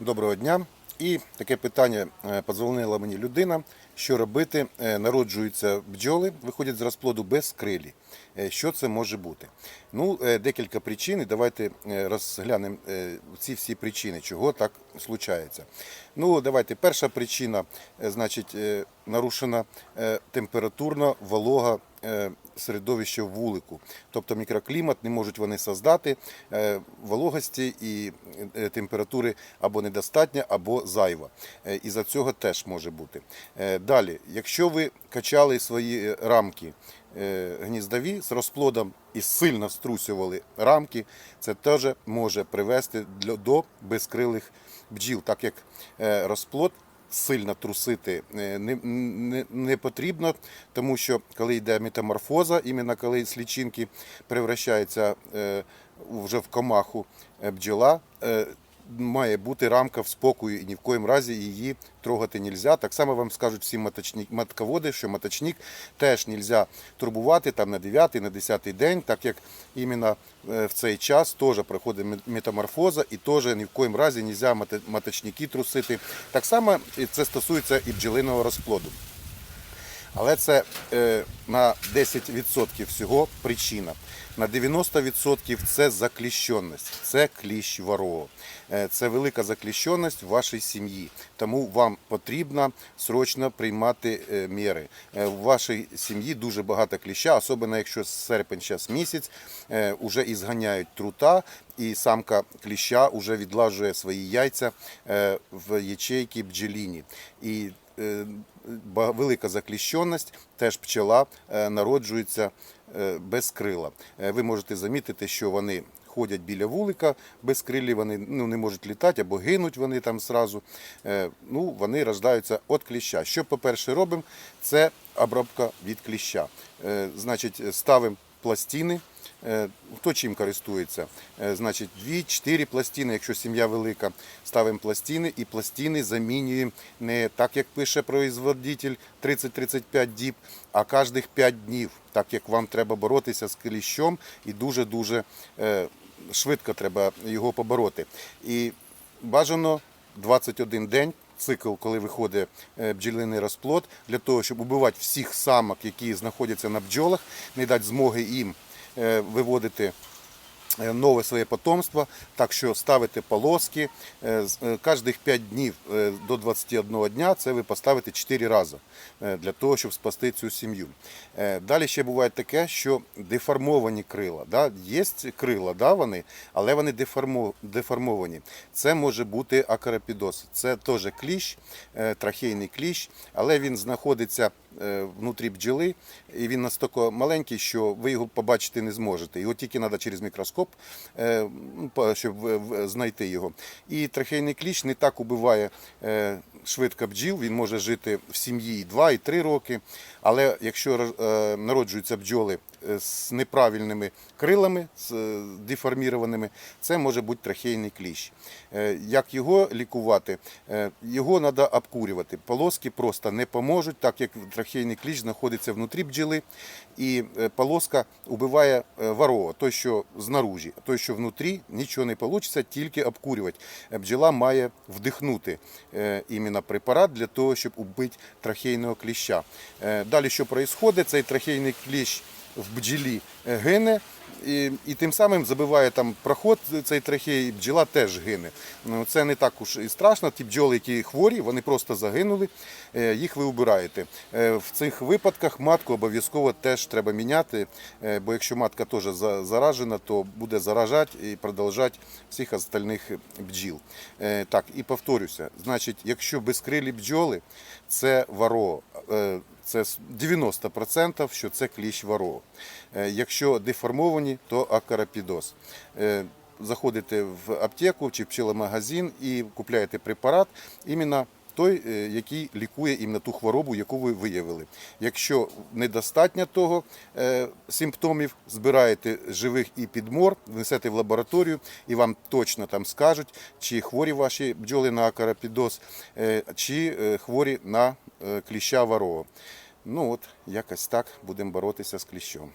Доброго дня. І таке питання е, подзвонила мені людина, що робити, Е, народжуються бджоли, виходять з розплоду без крилі. Е, Що це може бути? Ну, декілька причин. Давайте розглянемо ці всі причини, чого так случається. Ну, давайте. Перша причина, значить, нарушена температурна волога середовище вулику. Тобто мікроклімат не можуть вони создати е, вологості і е, температури або недостатня, або зайва. Е, І за цього теж може бути. Далі, якщо ви качали свої рамки гніздові з розплодом і сильно струсювали рамки, це теж може привести до безкрилих бджіл, так як розплод сильно трусити е, не, не, не потрібно, тому що коли йде метаморфоза, іменно коли слічинки превращаються е, вже в комаху е, бджола, має бути рамка в спокою і ні в коїм разі її трогати не можна. Так само вам скажуть всі маточні- матководи, що маточник теж не можна турбувати там на 9 на 10 день, так як іменно е, в цей час теж проходить метаморфоза і теж ні в коїм разі не можна маточники трусити. Так само це стосується і бджолиного розплоду. Але це е, на 10% всього причина. На 90% це закліщеність, це кліщ ворог. Е, Це велика закліщеність в вашій сім'ї. Тому вам потрібно срочно приймати е, міри. В вашій сім'ї дуже багато кліща, особливо якщо серпень час місяць, вже зганяють трута, і самка кліща вже відлажує свої яйця в ячейки бджеліні. І велика закліщеність, теж пчела е, народжується е, без крила. Е, Ви можете замітити, що вони ходять біля вулика без крилі, вони ну, не можуть літати або гинуть вони там зразу. Е, Ну, вони рождаються від кліща. Що, по-перше, робимо? Це обробка від кліща. Е, Значить, ставимо пластини. Е, Хто чим користується? Е, Значить, 2-4 пластини, якщо сім'я велика, ставимо пластини і пластини замінюємо не так, як пише производитель 30-35 діб, а кожних 5 днів, так як вам треба боротися з кліщом і дуже-дуже е, швидко треба його побороти. І бажано 21 день. Цикл, коли виходить бджілиний розплод, для того, щоб убивати всіх самок, які знаходяться на бджолах, не дати змоги їм виводити е, нове своє потомство. Так що ставите полоски е, е, кожних 5 днів е, до 21 дня це ви поставите 4 рази е, для того, щоб спасти цю сім'ю. Е, Далі ще буває таке, що деформовані крила. Да? Є крила, да, вони, але вони деформовані. Це може бути акарапідоз. Це теж кліщ, е, трахейний кліщ, але він знаходиться е, внутрі бджоли, і він настільки маленький, що ви його побачити не зможете. Його тільки треба через мікроскоп, е, ну, щоб знайти його. І трахейний кліщ не так убиває е, швидко бджіл, він може жити в сім'ї і 2, і 3 роки. Але якщо е, народжуються бджоли е, з неправильними крилами, з е, деформірованими, це може бути трахейний кліщ. Як його лікувати? Його треба обкурювати. Полоски просто не поможуть, так як трахейний кліщ знаходиться внутрі бджоли, і полоска убиває ворога, той, що знаружі, той, що внутрі, нічого не вийде, тільки обкурювати. Бджола має вдихнути е, іменно препарат для того, щоб убити трахейного кліща. Е, Далі що відбувається? Цей трахейний кліщ в бджілі е, гине. І, і тим самим забиває там проход цей трахей, і бджола теж гине. Ну, це не так уж і страшно. Ті бджоли, які хворі, вони просто загинули, е, їх ви убираєте. Е, В цих випадках матку обов'язково теж треба міняти, бо якщо матка теж за- заражена, то буде заражати і продовжати всіх остальних бджіл. Так, і повторюся, значить, якщо безкрилі бджоли, це варо. Це 90%, що це кліщ варо. Е, Якщо деформовані, то акарапідоз. Е, Заходите в аптеку чи пчеломагазин і купляєте препарат іменно той, е, який лікує іменно ту хворобу, яку ви виявили. Якщо недостатньо того е, симптомів, збираєте живих і підмор, внесете в лабораторію, і вам точно там скажуть, чи хворі ваші бджоли на акарапідоз, е, чи хворі на кліща варова. Ну от, якось так будемо боротися з кліщом.